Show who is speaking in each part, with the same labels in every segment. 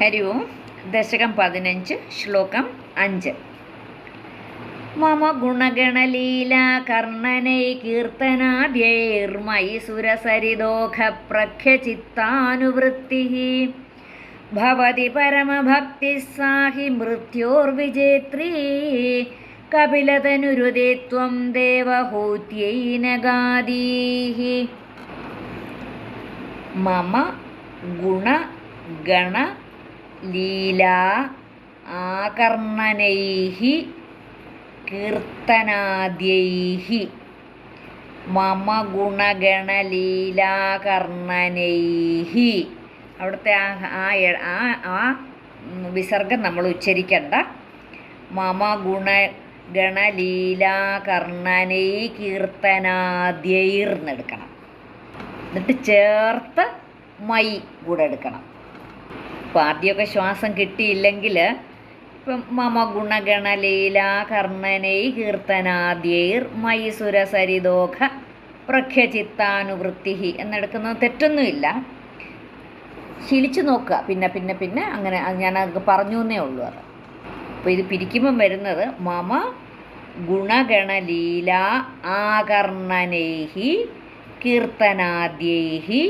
Speaker 1: ഹരി ഓം. ദശകം പതിനഞ്ച് ശ്ലോകം അഞ്ച്. മമ ഗുണഗണലീല കർണനൈ കീർത്തനാദ്യൈർമയി സുരസരിദോഖ പ്രഖ്യചിത്താനുവൃത്തി ഭവതി പരമഭക്തി സാഹി മൃത്യോർവിജേത്രീ. കപിലതനുരുദേ ത്വം ദേവഹൂത്യൈ നഗാദീഹി മമ ഗുണഗണ ലീലാ ആകർണനൈഹി കീർത്തനാദ്യൈഹി മമ ഗുണഗണലീലാകർണനൈഹി അവിടുത്തെ ആ ആ ആ വിസർഗം നമ്മൾ ഉച്ചരിക്കണ്ട. മമ ഗുണ ഗണലീലാകർണനൈ കീർത്തനാദ്യൈർന്നെടുക്കണം. എന്നിട്ട് ചേർത്ത് മൈ കൂടെ എടുക്കണം. അപ്പോൾ ആദ്യമൊക്കെ ശ്വാസം കിട്ടിയില്ലെങ്കിൽ ഇപ്പം മമ ഗുണഗണലീല കർണനൈ കീർത്തനാദ്യൈർ മൈസുര സരിദോഖ പ്രഖ്യചിത്താനുവൃത്തി എന്നെടുക്കുന്നത് തെറ്റൊന്നുമില്ല. ശീലിച്ചു നോക്കുക. പിന്നെ പിന്നെ പിന്നെ അങ്ങനെ ഞാൻ അത് പറഞ്ഞു എന്നേ ഉള്ളൂ അത്. അപ്പോൾ ഇത് പിരിക്കുമ്പം വരുന്നത് മമ ഗുണഗണലീല ആകർണനൈഹി കീർത്തനാദ്യൈഹി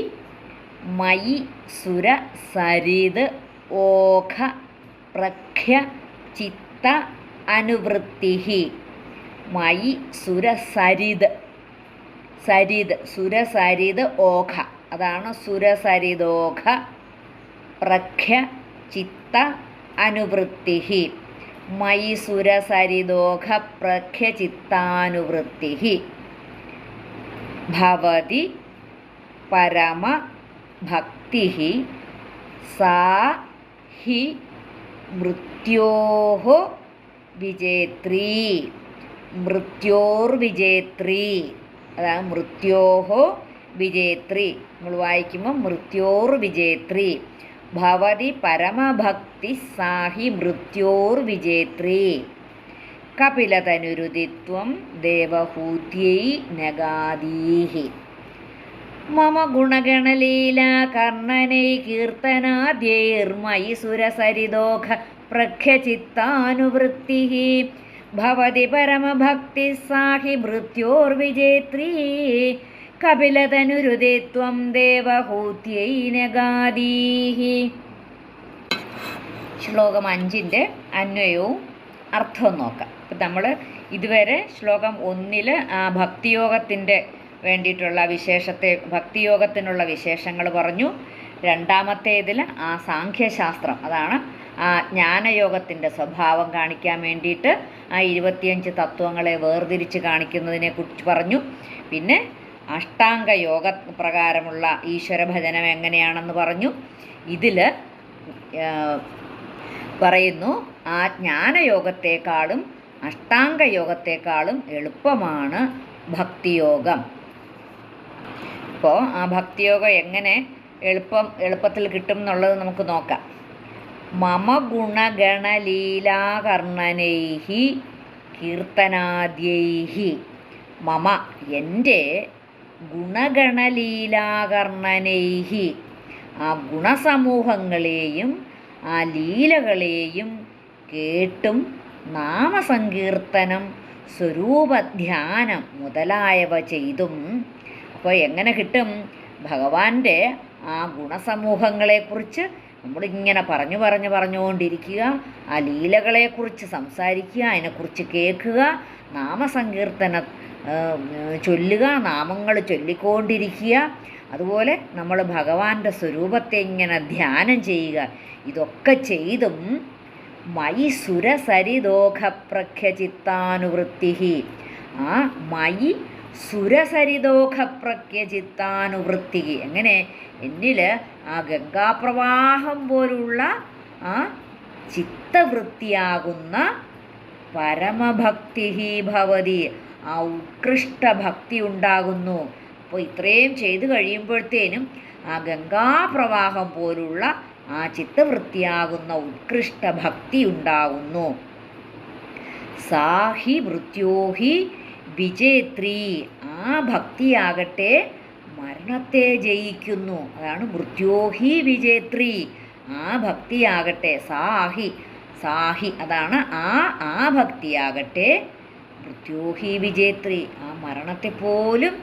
Speaker 1: മയി സുര സരിത് ഓഖ പ്രഖ്യ ചിത്ത അനുവൃത്തി മയി സുര സരിത് സരിത് സുര സരിത് ഓഖ. അതാണ് സുരസരിതോഖ പ്രഖ്യ ചിത്ത അനുവൃത്തി മയി സുരസരിതോഖ പ്രഖ്യ ചിത്താനുവൃത്തി ഭവതി പരമ ഭക്തി സാ ഹി മൃത്യോ വിജേത്രീ. മൃത്യോർവിജേത്രീ അതാണ് മൃത്യോ വിജേത്രി. നമ്മൾ വായിക്കുമ്പോൾ മൃത്യോർവിജേത്രി ഭവതി പരമഭക്തി സാഹി മൃത്യോർവിജേത്രി കപിലതനുരുതിത്വം ദേവഹൂത്യൈ നഗാദീഹി. മമ ഗുണഗണലീല കർണനൈ കീർത്തനാദ്യൈർമയി സുരസരിദോഖ പ്രഖ്യചിത്താനുവൃത്തി. ഭവതി പരമഭക്തി സാഹി മൃത്യോർവിജേത്രീ കപിലതനുരുദേ ത്വം ദേവഹൂത്യൈ നഗാദീഹി ശ്ലോകം അഞ്ചിന്റെ അന്വയവും അർത്ഥവും നോക്കാം. ഇപ്പം നമ്മൾ ഇതുവരെ ശ്ലോകം ഒന്നിൽ ആ ഭക്തിയോഗത്തിന്റെ വേണ്ടിയിട്ടുള്ള വിശേഷത്തെ ഭക്തിയോഗത്തിനുള്ള വിശേഷങ്ങൾ പറഞ്ഞു. രണ്ടാമത്തേതിൽ ആ സാഖ്യശാസ്ത്രം അതാണ് ആ ജ്ഞാനയോഗത്തിന്റെ സ്വഭാവം കാണിക്കാൻ വേണ്ടിയിട്ട് ആ ഇരുപത്തിയഞ്ച് തത്വങ്ങളെ വേർതിരിച്ച് കാണിക്കുന്നതിനെ കുറിച്ച് പറഞ്ഞു. പിന്നെ അഷ്ടാംഗ യോഗ പ്രകാരമുള്ള ഈശ്വരഭജനം എങ്ങനെയാണെന്ന് പറഞ്ഞു. ഇതിൽ പറയുന്നു ആ ജ്ഞാനയോഗത്തെക്കാളും അഷ്ടാംഗ യോഗത്തെക്കാളും എളുപ്പമാണ് ഭക്തിയോഗം. ഇപ്പോൾ ആ ഭക്തിയോഗം എങ്ങനെ എളുപ്പം എളുപ്പത്തിൽ കിട്ടും എന്നുള്ളത് നമുക്ക് നോക്കാം. മമ ഗുണഗണലീലാകർണനൈഹി കീർത്തനാദ്യൈഹി. മമ എന്റെ ഗുണഗണലീലാകർണനൈഹി. ആ ഗുണസമൂഹങ്ങളെയും ആ ലീലകളെയും കേട്ടും നാമസങ്കീർത്തനം സ്വരൂപധ്യാനം മുതലായവ ചെയ്തും അപ്പോൾ എങ്ങനെ കിട്ടും? ഭഗവാന്റെ ആ ഗുണസമൂഹങ്ങളെക്കുറിച്ച് നമ്മളിങ്ങനെ പറഞ്ഞു പറഞ്ഞു പറഞ്ഞുകൊണ്ടിരിക്കുക ആ ലീലകളെക്കുറിച്ച് സംസാരിക്കുക അതിനെക്കുറിച്ച് കേൾക്കുക നാമസങ്കീർത്തന ചൊല്ലുക നാമങ്ങൾ ചൊല്ലിക്കൊണ്ടിരിക്കുക. അതുപോലെ നമ്മൾ ഭഗവാന്റെ സ്വരൂപത്തെ ഇങ്ങനെ ധ്യാനം ചെയ്യുക. ഇതൊക്കെ ചെയ്തും മയി സുരസരിദോഖപ്രഖ്യചിത്താനുവൃത്തി ആ മയി സുരസരിദോഖ പ്രഖ്യചിത്താനുവൃത്തി എങ്ങനെ? എന്നിൽ ആ ഗംഗാപ്രവാഹം പോലുള്ള ആ ചിത്തവൃത്തിയാകുന്ന പരമഭക്തി ഭവതി ആ ഉത്കൃഷ്ട ഭക്തി ഉണ്ടാകുന്നു. അപ്പോൾ ഇത്രയും ചെയ്തു കഴിയുമ്പോഴത്തേനും ആ ഗംഗാപ്രവാഹം പോലുള്ള ആ ചിത്തവൃത്തിയാകുന്ന ഉത്കൃഷ്ട ഭക്തി ഉണ്ടാകുന്നു സാഹി മൃത്യോഹി വിജേത്രി ആ ഭക്തിയാകട്ടെ മരണത്തെ ജയിക്കുന്നു. അതാണ് മൃത്യോഹി വിജേത്രി ആ ഭക്തിയാകട്ടെ സാഹി സാഹി അതാണ് ആ ആ ഭക്തിയാകട്ടെ മൃത്യോഹി വിജേത്രി ആ മരണത്തെ പോലും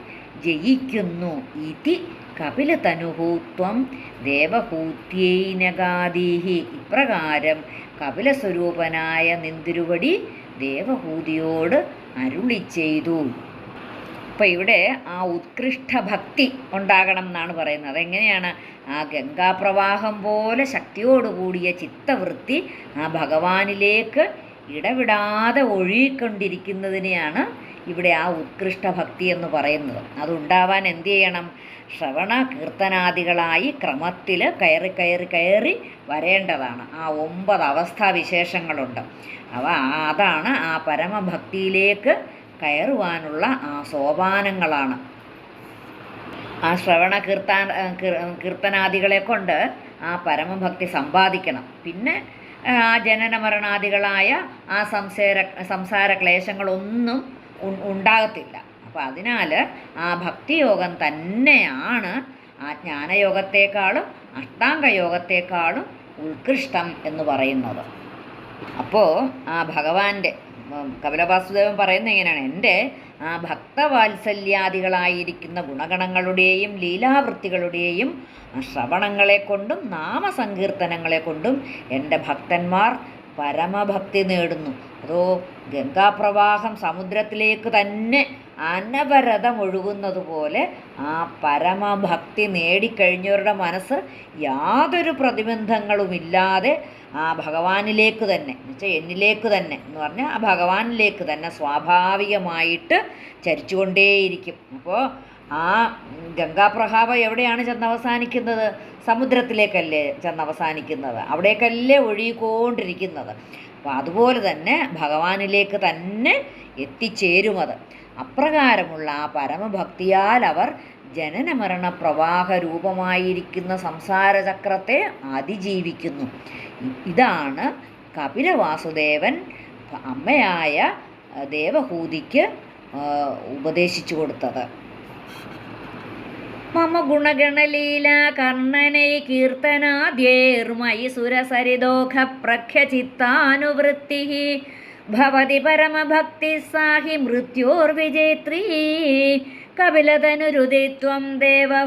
Speaker 1: ജയിക്കുന്നു. ഇതി കപിലതനുഹൂത്വം ദേവഹൂത്യൈനഗാദീഹി. ഇപ്രകാരം കപിലസ്വരൂപനായ നിന്തിരുവടി ദേവഹൂതിയോട് അരുളി ചെയ്തു. അപ്പോൾ ഇവിടെ ആ ഉത്കൃഷ്ട ഭക്തി ഉണ്ടാകണം എന്നാണ് പറയുന്നത്. അതെങ്ങനെയാണ്? ആ ഗംഗാപ്രവാഹം പോലെ ശക്തിയോടുകൂടിയ ചിത്തവൃത്തി ആ ഭഗവാനിലേക്ക് ഇടവിടാതെ ഒഴുകിക്കൊണ്ടിരിക്കുന്നതിനെയാണ് ഇവിടെ ആ ഉത്കൃഷ്ട ഭക്തി എന്ന് പറയുന്നത്. അതുണ്ടാവാൻ എന്ത് ചെയ്യണം? ശ്രവണ കീർത്തനാദികളായി ക്രമത്തിൽ കയറി കയറി കയറി വരേണ്ടതാണ്. ആ ഒമ്പത് അവസ്ഥാ വിശേഷങ്ങളുണ്ട്. അവ അതാണ് ആ പരമഭക്തിയിലേക്ക് കയറുവാനുള്ള ആ സോപാനങ്ങളാണ്. ആ ശ്രവണ കീർത്താൻ കീർത്തനാദികളെ കൊണ്ട് ആ പരമഭക്തി സമ്പാദിക്കണം. പിന്നെ ആ ജനന മരണാദികളായ ആ സംസാര സംസാര ക്ലേശങ്ങളൊന്നും ഉണ്ടാകത്തില്ല. അപ്പോൾ അതിനാൽ ആ ഭക്തിയോഗം തന്നെയാണ് ആ ജ്ഞാനയോഗത്തെക്കാളും അഷ്ടാംഗയോഗത്തെക്കാളും ഉത്കൃഷ്ടം എന്ന് പറയുന്നത്. അപ്പോൾ ആ ഭഗവാന്റെ കപിലവാസുദേവൻ പറയുന്നത് എങ്ങനെയാണ് എന്റെ ആ ഭക്തവാത്സല്യാദികളായിരിക്കുന്ന ഗുണഗണങ്ങളുടെയും ലീലാവൃത്തികളുടെയും ശ്രവണങ്ങളെ കൊണ്ടും നാമസങ്കീർത്തനങ്ങളെ കൊണ്ടും എന്റെ ഭക്തന്മാർ പരമഭക്തി നേടുന്നു. അതോ ഗംഗാപ്രവാഹം സമുദ്രത്തിലേക്ക് തന്നെ അനവരതം ഒഴുകുന്നത് പോലെ ആ പരമഭക്തി നേടിക്കഴിഞ്ഞവരുടെ മനസ്സ് യാതൊരു പ്രതിബന്ധങ്ങളുമില്ലാതെ ആ ഭഗവാനിലേക്ക് തന്നെ എന്നുവെച്ചാൽ എന്നിലേക്ക് തന്നെ എന്ന് പറഞ്ഞാൽ ആ ഭഗവാനിലേക്ക് തന്നെ സ്വാഭാവികമായിട്ട് ചരിച്ചുകൊണ്ടേയിരിക്കും. അപ്പോൾ ആ ഗംഗാപ്രഭാവം എവിടെയാണ് ചെന്ന് അവസാനിക്കുന്നത് സമുദ്രത്തിലേക്കല്ലേ ചെന്ന് ചെന്നവസാനിക്കുന്നത്. അവിടേക്കല്ലേ ഒഴുകിക്കൊണ്ടിരിക്കുന്നത്. അപ്പോൾ അതുപോലെ തന്നെ ഭഗവാനിലേക്ക് തന്നെ എത്തിച്ചേരുമത്. അപ്രകാരമുള്ള ആ പരമഭക്തിയാൽ അവർ ജനനമരണ പ്രവാഹ രൂപമായിരിക്കുന്ന സംസാരചക്രത്തെ അതിജീവിക്കുന്നു. ഇതാണ് കപിലവാസുദേവൻ അമ്മയായ ദേവഹൂതിക്ക് ഉപദേശിച്ചു കൊടുത്തത്. മമ ഗുണഗണലീല കർണനൈ കീർത്തനാദ്യേർമയി സുരസരിദോഘ പ്രഖ്യചിത്താനുവൃത്തി ഭവതി പരമഭക്തി സാഹി മൃത്യോർവിജേത്രീ. കപിലതനുരുദിത്വം ദേവഹൂത്യൈനഗാദീ